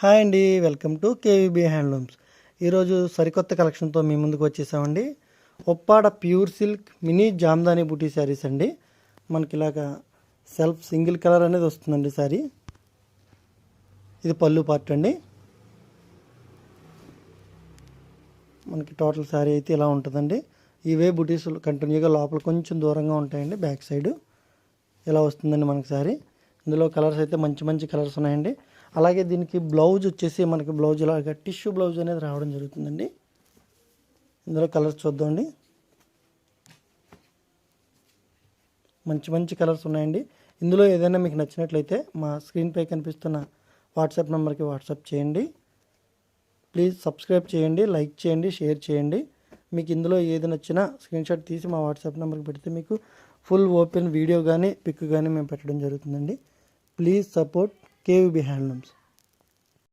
Hi అండి welcome to KVB handlooms. ఈరోజు సరికొత్త కలెక్షన్తో మీ ముందుకు వచ్చేసామండి. Uppada pure silk mini Jamdani buti saris అండి. మనకి ఇలాగా సెల్ఫ్ సింగిల్ కలర్ అనేది వస్తుందండి శారీ. ఇది పళ్ళు పార్ట్ అండి. మనకి టోటల్ శారీ అయితే ఇలా ఉంటుందండి. ఇవే బుటీస్ కంటిన్యూగా లోపల కొంచెం దూరంగా ఉంటాయండి బ్యాక్ సైడ్. ఇలా వస్తుందండి మనకి శారీ. ఇందులో కలర్స్ అయితే మంచి మంచి కలర్స్ ఉన్నాయండి. అలాగే దీనికి బ్లౌజ్ వచ్చేసి మనకి బ్లౌజ్ ఇలాగా టిష్యూ బ్లౌజ్ అనేది రావడం జరుగుతుందండి. ఇందులో కలర్స్ చూద్దామండి. మంచి మంచి కలర్స్ ఉన్నాయండి. ఇందులో ఏదైనా మీకు నచ్చినట్లయితే మా స్క్రీన్పై కనిపిస్తున్న వాట్సాప్ నెంబర్కి వాట్సాప్ చేయండి. ప్లీజ్ సబ్స్క్రైబ్ చేయండి లైక్ చేయండి షేర్ చేయండి. మీకు ఇందులో ఏది నచ్చినా స్క్రీన్షాట్ తీసి మా వాట్సాప్ నెంబర్కి పెడితే మీకు ఫుల్ ఓపెన్ వీడియో కానీ పిక్ కానీ మేము పెట్టడం జరుగుతుందండి. Please support KVB handlooms